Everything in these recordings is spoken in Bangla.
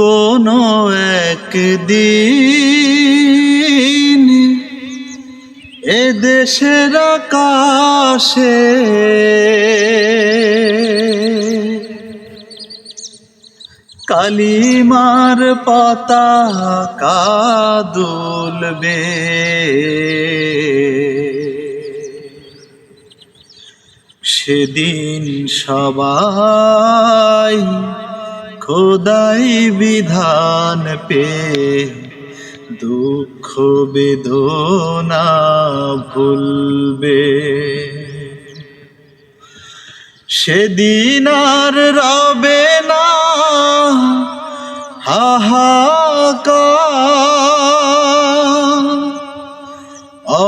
কোনো একদিন এ দেশের আকাশে কালিমার পতাকা দুলবে। সেদিন সবাই খোদাই বিধান পে দুঃখ বেদনা ভুলবে। সেদিন আর রবে না হাহাকার।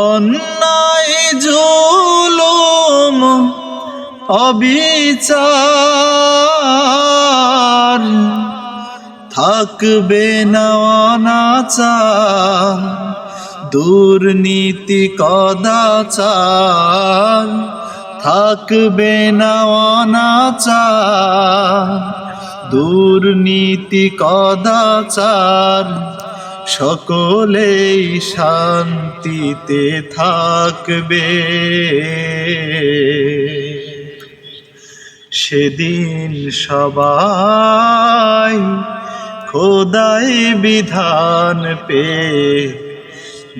অন্যায় জুলুম অবিচার থাকবে না দুর্নীতি কদাচার। থাকবে না দুর্নীতি কদাচার। সকলেই শান্তিতে থাকবে। সেদিন সবাই খোদাই বিধান পে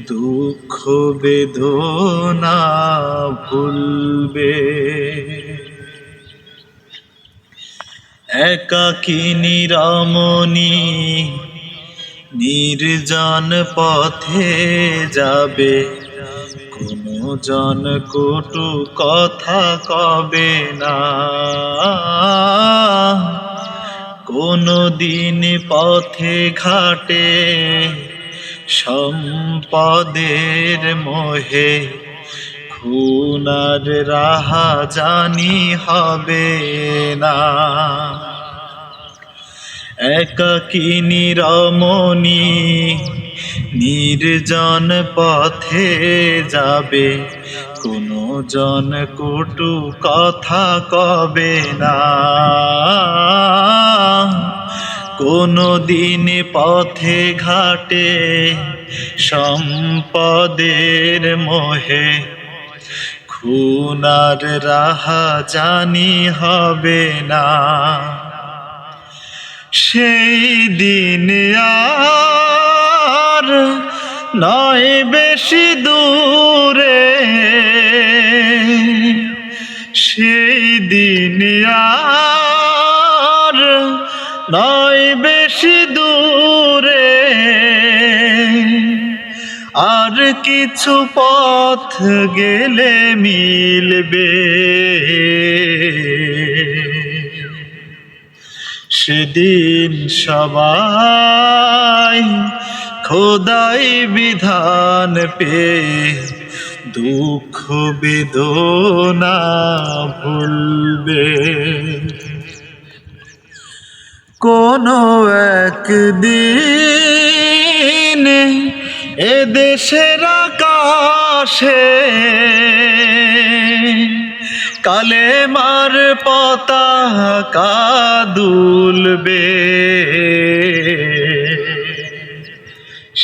দুঃখ বেদনা ভুলবে। একাকিনী রমণী নির্জন পথে যাবে। কোনো জন কটু কথা কবে না? কোনো দিন পথে ঘাটে সম্পদের মোহে খুনার রাহা জানি হবে না। একাকিনী রমণী নির্জন পথে যাবে। কোনো জন কটু কথা কবে না। কোনো দিন পথে ঘাটে সম্পদের মোহে। খুনার রাহা জানি হবে না। সেই দিন আর নয় বেশি দূরে। সেই দিন আর নয় বেশি দূরে। আর কিছু পথ গেলে মিলবে। সেদিন সবাই খোদাই বিধান পে দুঃখ বেদনা ভুলবে। কোনো একদিন এ দেশের আকাশে কালে মার পতাকা দুলবে।